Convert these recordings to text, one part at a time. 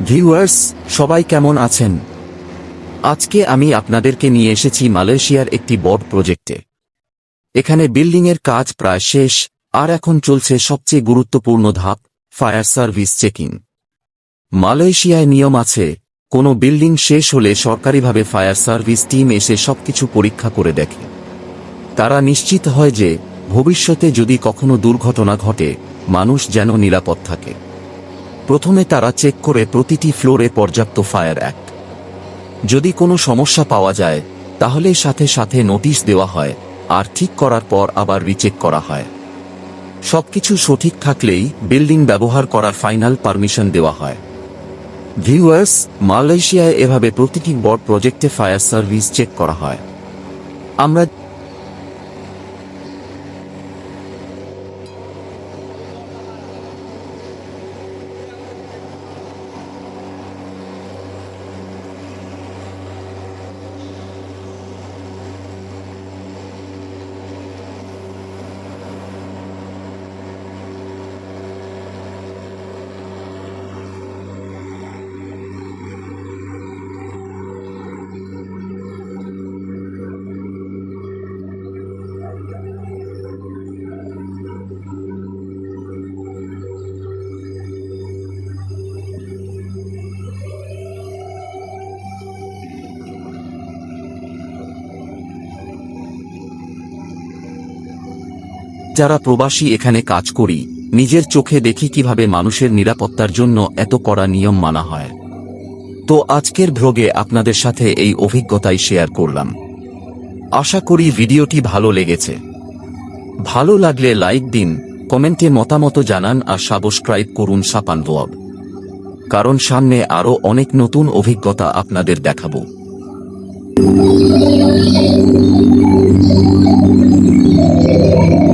Viewers সবাই কেমন আছেন? আজকে আমি আপনাদেরকে নিয়ে এসেছি মালয়েশিয়ার একটি বড় প্রজেক্টে এখানে বিল্ডিংয়ের কাজ প্রায় শেষ, আর এখন চলছে সবচেয়ে গুরুত্বপূর্ণ ধাপ ফায়ার সার্ভিস চেকিং মালয়েশিয়ায় নিয়ম আছে, কোনো বিল্ডিং শেষ হলে সরকারিভাবে ফায়ার সার্ভিস টিম এসে সবকিছু পরীক্ষা করে দেখে। তারা নিশ্চিত হয় যে, ভবিষ্যতে যদি কখনো দুর্ঘটনা ঘটে, মানুষ যেন নিরাপদ থাকে। প্রথমে তারা চেক করে প্রতিটি ফ্লোরে পর্যাপ্ত ফায়ার অ্যাক্ট। যদি কোনো সমস্যা পাওয়া যায়, তাহলে সাথে সাথে নোটিশ দেওয়া হয়, আর ঠিক করার পর আবার রিচেক করা হয়। সবকিছু সঠিক থাকলেই বিল্ডিং ব্যবহার করার ফাইনাল পারমিশন দেওয়া হয়। ভিউয়ার্স, মালয়েশিয়ায় এভাবে প্রতিটি বড় প্রজেক্টে ফায়ার সার্ভিস চেক করা হয়। আমরা যারা প্রবাসী এখানে কাজ করি, নিজের চোখে দেখি কীভাবে মানুষের নিরাপত্তার জন্য এত কড়া নিয়ম মানা হয়। তো আজকের ভ্রোগে আপনাদের সাথে এই অভিজ্ঞতাই শেয়ার করলাম। আশা করি ভিডিওটি ভালো লেগেছে। ভালো লাগলে লাইক দিন, কমেন্টে মতামত জানান আর সাবস্ক্রাইব করুন সাপান ব্লগ। কারণ সামনে আরও অনেক নতুন অভিজ্ঞতা আপনাদের দেখাবো। Thank you.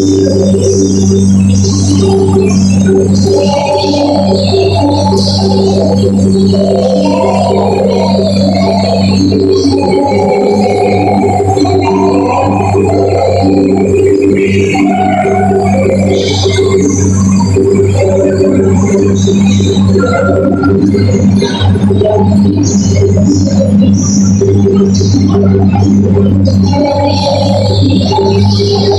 Thank you.